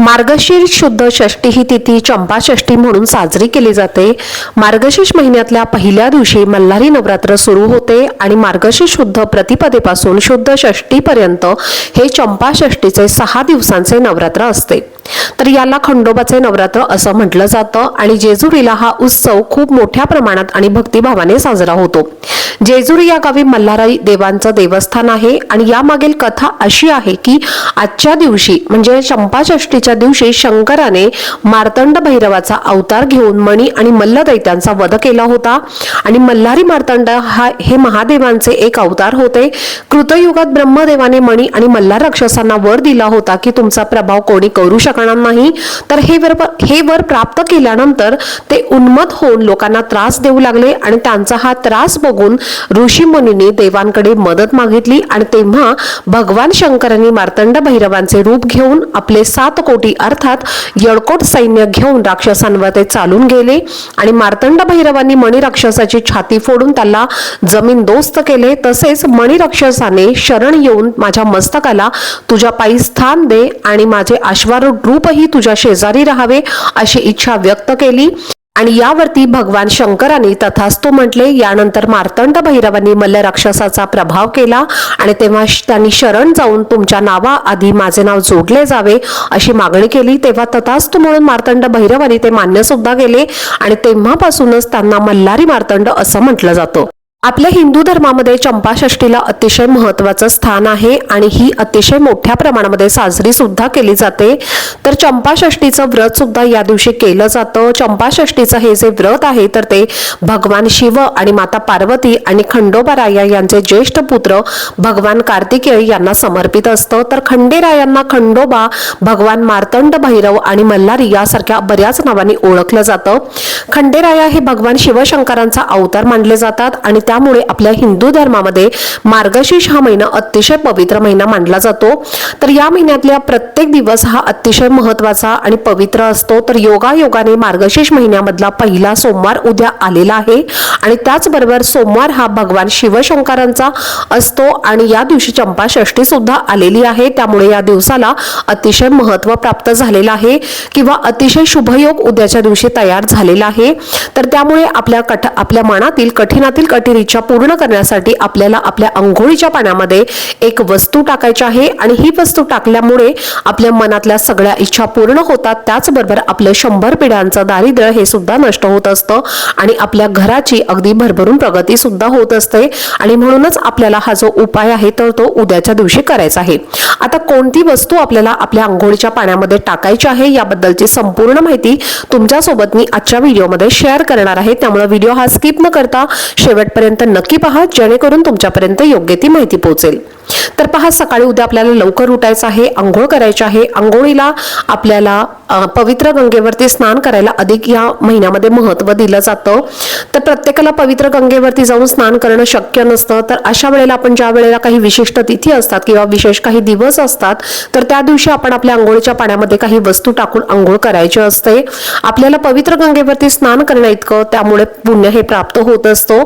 मार्गशीर्ष शुद्ध षष्ठी ही तिथी चंपाषष्ठी म्हणून साजरी केली जाते. मार्गशीर्ष महिन्यातल्या पहिल्या दिवशी मल्हारी नवरात्र सुरू होते आणि मार्गशीर्ष शुद्ध प्रतिपदेपासून शुद्ध षष्टीपर्यंत हे चंपाषष्टीचे सहा दिवसांचे नवरात्र असते. तर याला खंडोबाचे नवरात्र असं म्हटलं जातं आणि जेजुरीला हा उत्सव खूप मोठ्या प्रमाणात आणि भक्तिभावाने साजरा होतो. जेजुरी या गावी मल्हाराई देवांचं देवस्थान आहे आणि यामागील कथा अशी आहे की आजच्या दिवशी म्हणजे चंपाषष्टीच्या दिवशी शंकराने मार्तंड भैरवाचा अवतार घेऊन मणी आणि मल्ल दैत्यांचा वध केला होता. आणि मल्हारी मार्तंड हा हे महादेवांचे एक अवतार होते. कृतयुगात ब्रह्मदेवाने मणी आणि मल्हार राक्षसांना वर दिला होता की तुमचा प्रभाव कोणी करू शकणार नाही. तर हे वर हे वर प्राप्त केल्यानंतर ते उन्मत होऊन लोकांना त्रास देऊ लागले आणि त्यांचा हा त्रास बघून ऋषी मुनींनी देवांकडे मदत मागितली आणि तेव्हा भगवान शंकरांनी मार्तंड भैरवांचे रूप घेऊन आपले सात कोटी अर्थात यडकोट सैन्य घेऊन राक्षसांवर ते चालून गेले आणि मार्तंड भैरवांनी मणी राक्षसाची छाती फोडून त्याला जमीन दोस्त केले. तसेच मणी राक्षसाने शरण येऊन माझ्या मस्तकाला तुझ्या पायी स्थान दे आणि माझे अश्वारूढ रूपही तुझ्या शेजारी राहावे अशी इच्छा व्यक्त केली. आणि यावरती भगवान शंकरांनी तथास्तु म्हटले यानंतर मार्तंड भैरवांनी मल्ल राक्षसाचा प्रभाव केला आणि तेव्हा त्यांनी शरण जाऊन तुमच्या नावा आधी माझे नाव जोडले जावे अशी मागणी केली. तेव्हा तथास्तु म्हणून मार्तंड भैरवांनी ते मान्य सुद्धा केले आणि तेव्हापासूनच त्यांना मल्हारी मार्तंड असं म्हटलं जातं. आपल्या हिंदू धर्मामध्ये चंपाषष्टीला अतिशय महत्वाचं स्थान आहे आणि ही अतिशय मोठ्या प्रमाणामध्ये साजरी सुद्धा केली जाते. तर चंपाषष्टीचं व्रत सुद्धा या दिवशी केलं जातं. चंपाषष्टीचं हे जे व्रत आहे तर ते भगवान शिव आणि माता पार्वती आणि खंडोबा राया यांचे ज्येष्ठ पुत्र भगवान कार्तिकेय यांना समर्पित असतं. तर खंडेरायांना खंडोबा भगवान मार्तंड भैरव आणि मल्हारी यासारख्या बऱ्याच नावांनी ओळखलं जातं. खंडेराया हे भगवान शिवशंकरांचा अवतार मानले जातात आणि त्यामुळे आपल्या हिंदू धर्मामध्ये मार्गशीर्ष हा महिना अतिशय पवित्र महिना मानला जातो. तर या महिन्यातल्या प्रत्येक दिवस हा अतिशय महत्त्वाचा आणि पवित्र असतो. तर योगा योगाने मार्गशीर्ष महिन्यामधला पहिला सोमवार उद्या आलेला आहे. आणि त्याचबरोबर सोमवार हा भगवान शिवशंकरांचा असतो आणि या दिवशी चंपा षष्ठी सुद्धा आलेली आहे. त्यामुळे या दिवसाला अतिशय महत्त्व प्राप्त झालेलं आहे किंवा अतिशय शुभयोग उद्याच्या दिवशी तयार झालेला आहे. तर त्यामुळे आपल्या कठ आपल्या मनातील कठीणातील कठीण इच्छा पूर्ण करण्यासाठी आपल्याला आपल्या अंघोळीच्या पाण्यामध्ये एक वस्तू टाकायची आहे. आणि ही वस्तू टाकल्यामुळे आपल्या मनातल्या सगळ्या इच्छा पूर्ण होतात. त्याचबरोबर आपलं शंभर पिढ्यांचं दारिद्र्य हे सुद्धा नष्ट होत असतं. आणि आपल्या घराची अगदी भरभरून प्रगती सुद्धा होत असते. आणि म्हणूनच आपल्याला हा जो उपाय आहे तर तो उद्याच्या दिवशी करायचा आहे. आता कोणती वस्तू आपल्याला आपल्या आंघोळीच्या पाण्यामध्ये टाकायची आहे याबद्दलची संपूर्ण माहिती तुमच्यासोबत मी आजच्या व्हिडिओमध्ये शेअर करणार आहे. त्यामुळे व्हिडिओ हा स्किप न करता शेवटपर्यंत नक्की पहा जेणेकरून तुमच्यापर्यंत योग्य ती माहिती पोहोचेल. तर पहा सकाळी उद्या आपल्याला लवकर उठायचं आहे आंघोळ करायची आहे. आंघोळीला आपल्याला पवित्र गंगेवरती स्नान करायला अधिक या महिन्यामध्ये महत्त्व दिलं जातं. तर प्रत्येकाला पवित्र गंगेवरती जाऊन स्नान करणं शक्य नसतं. तर अशा वेळेला आपण ज्या वेळेला काही विशिष्ट तिथी असतात किंवा विशेष काही दिवस असतात तर त्या दिवशी आपण आपल्या आंघोळीच्या पाण्यामध्ये काही वस्तू टाकून आंघोळ करायची असते. आपल्याला पवित्र गंगेवरती स्नान करणं इतकं त्यामुळे पुण्य हे प्राप्त होत असतो.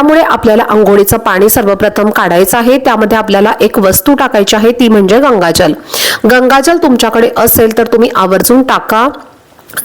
त्यामुळे आपल्याला आंघोळीचं पाणी सर्वप्रथम काढायचं आहे. त्यामध्ये आपल्याला एक वस्तू टाकायची आहे ती म्हणजे गंगाजल. गंगाजल तुमच्याकडे असेल तर तुम्ही आवर्जून टाका.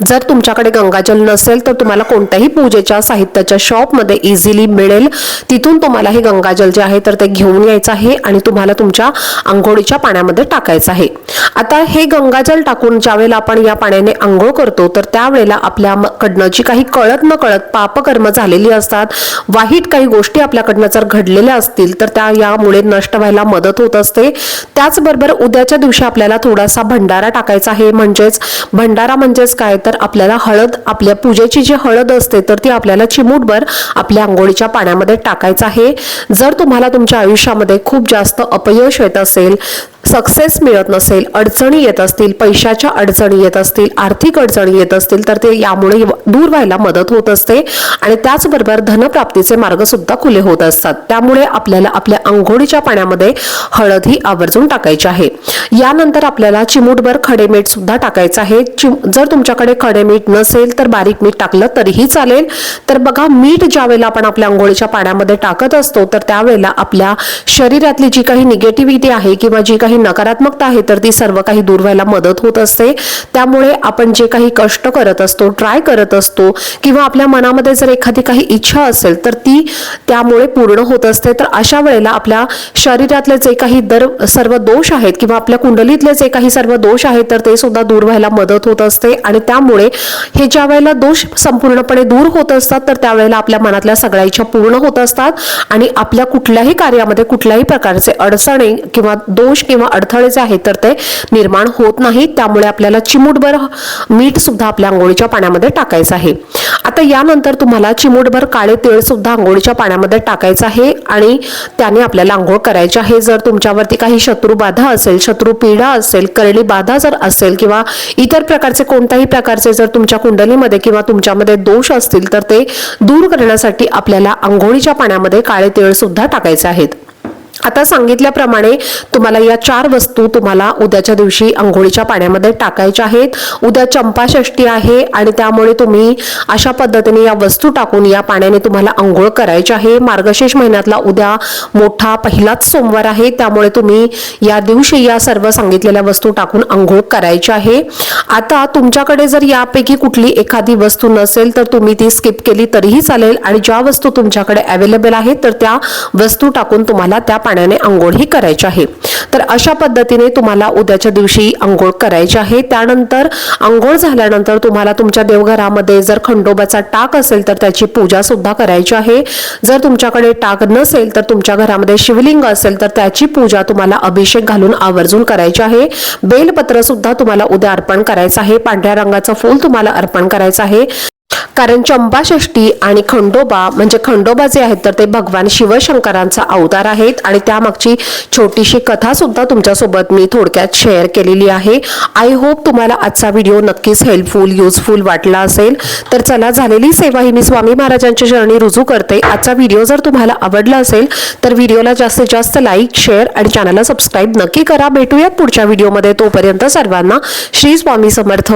जर तुमच्याकडे गंगाजल नसेल तर तुम्हाला कोणत्याही पूजेच्या साहित्याच्या शॉपमध्ये इझिली मिळेल. तिथून तुम्हाला हे गंगाजल जे आहे तर ते घेऊन यायचं आहे आणि तुम्हाला तुमच्या आंघोळीच्या पाण्यामध्ये टाकायचं आहे. आता हे गंगाजल टाकून ज्यावेळेला आपण या पाण्याने आंघोळ करतो तर त्यावेळेला आपल्या जी काही कळत न कळत पापकर्म झालेली असतात वाईट काही गोष्टी आपल्याकडनं जर घडलेल्या असतील तर त्या यामुळे नष्ट व्हायला मदत होत असते. त्याचबरोबर उद्याच्या दिवशी आपल्याला थोडासा भंडारा टाकायचा आहे. म्हणजेच भंडारा म्हणजेच काय? तर आपल्याला हळद आपल्या पूजेची जी हळद असते तर ती आपल्याला चिमूटभर आपल्या आंघोळीच्या पाण्यामध्ये टाकायचं आहे. जर तुम्हाला तुमच्या आयुष्यामध्ये खूप जास्त अपयश येत असेल सक्सेस मिळत नसेल अडचणी येत असतील पैशाच्या अडचणी येत असतील आर्थिक अडचणी येत असतील तर ते यामुळे दूर व्हायला मदत होत असते. आणि त्याचबरोबर धनप्राप्तीचे मार्ग सुद्धा खुले होत असतात. त्यामुळे आपल्याला आपल्या आंघोळीच्या पाण्यामध्ये हळद ही आवर्जून टाकायची आहे. यानंतर आपल्याला चिमूटभर खडे मीठ सुद्धा टाकायचं आहे. चिम- जर तुमच्याकडे खडे मीठ नसेल तर बारीक मीठ टाकलं तरीही चालेल. तर बघा मीठ ज्या वेळेला आपण आपल्या आंघोळीच्या पाण्यामध्ये टाकत असतो तर त्यावेळेला आपल्या शरीरातली जी काही निगेटिव्हिटी आहे किंवा जी काही नकारात्मकता आहे तर ती सर्व काही दूर व्हायला मदत होत असते. त्यामुळे आपण जे काही कष्ट करत असतो ट्राय करत असतो किंवा आपल्या मनामध्ये जर एखादी काही इच्छा असेल तर ती त्यामुळे पूर्ण होत असते. तर अशा वेळेला आपल्या शरीरातले जे काही दर सर्व दोष आहेत किंवा आपल्या कुंडलीतले जे काही सर्व दोष आहेत तर ते सुद्धा दूर व्हायला मदत होत असते. आणि त्यामुळे हे ज्या वेळेला दोष संपूर्णपणे दूर होत असतात तर त्यावेळेला आपल्या मनातल्या सगळ्या इच्छा पूर्ण होत असतात. आणि आपल्या कुठल्याही कार्यामध्ये कुठल्याही प्रकारचे अडचणी किंवा दोष किंवा अडथळे जे आहेत तर ते निर्माण होत नाही त्यामुळे आपल्याला चिमूटभर मीठ सुद्धा आपल्या आंघोळीच्या पाण्यामध्ये टाकायचं आहे. आता यानंतर तुम्हाला चिमूटभर काळे तेळ सुद्धा आंघोळीच्या पाण्यामध्ये टाकायचं आहे आणि त्याने आपल्याला आंघोळ करायची आहे. जर तुमच्यावरती काही शत्रू बाधा असेल शत्रू पीडा असेल करडी बाधा जर असेल किंवा इतर प्रकारचे कोणत्याही प्रकारचे जर तुमच्या कुंडलीमध्ये किंवा तुमच्यामध्ये दोष असतील तर ते दूर करण्यासाठी आपल्याला आंघोळीच्या पाण्यामध्ये काळे तेळ सुद्धा टाकायचे आहेत. आता सांगितल्याप्रमाणे तुम्हाला या चार वस्तू तुम्हाला उद्याच्या दिवशी आंघोळीच्या पाण्यामध्ये टाकायच्या आहेत. उद्या चंपाषष्ठी आहे आणि त्यामुळे तुम्ही अशा पद्धतीने या वस्तू टाकून या पाण्याने तुम्हाला आंघोळ करायची आहे. मार्गशीर्ष महिन्यातला उद्या मोठा पहिलाच सोमवार आहे. त्यामुळे तुम्ही या दिवशी या सर्व सांगितलेल्या वस्तू टाकून आंघोळ करायची आहे. आता तुमच्याकडे जर यापैकी कुठली एखादी वस्तू नसेल तर तुम्ही ती स्किप केली तरीही चालेल आणि ज्या वस्तू तुमच्याकडे अवेलेबल आहेत तर त्या वस्तू टाकून तुम्हाला त्या पाण्याने आंघोळ ही करायची आहे. तर अशा पद्धतीने तुम्हाला उद्याच्या दिवशी आंघोळ करायची आहे. त्यानंतर आंघोळ झाल्यानंतर तुम्हाला तुमच्या देवघरामध्ये जर खंडोबाचा टाक असेल तर त्याची पूजा सुद्धा करायची आहे. जर तुमच्याकडे टाक नसेल तर तुमच्या घरामध्ये शिवलिंग असेल तर त्याची पूजा तुम्हाला अभिषेक घालून आवर्जून करायची आहे. बेलपत्र सुद्धा तुम्हाला उद्या अर्पण करायचं आहे. पांढऱ्या रंगाचं फूल तुम्हाला अर्पण करायचं आहे. कारण चंपाषष्टी आणि खंडोबा म्हणजे खंडोबा जे आहेत तर ते भगवान शिवशंकरांचा अवतार आहेत. आणि त्यामागची छोटीशी कथा सुद्धा तुमच्यासोबत मी थोडक्यात शेअर केलेली आहे. आय होप तुम्हाला आजचा व्हिडिओ नक्कीच हेल्पफुल युजफुल वाटला असेल. तर चला झालेली सेवा ही मी स्वामी महाराजांच्या चरणी रुजू करते. आजचा व्हिडिओ जर तुम्हाला आवडला असेल तर व्हिडिओला जास्तीत जास्त लाईक शेअर आणि चॅनलला सबस्क्राईब नक्की करा. भेटूयात पुढच्या व्हिडिओमध्ये तोपर्यंत सर्वांना श्री स्वामी समर्थ.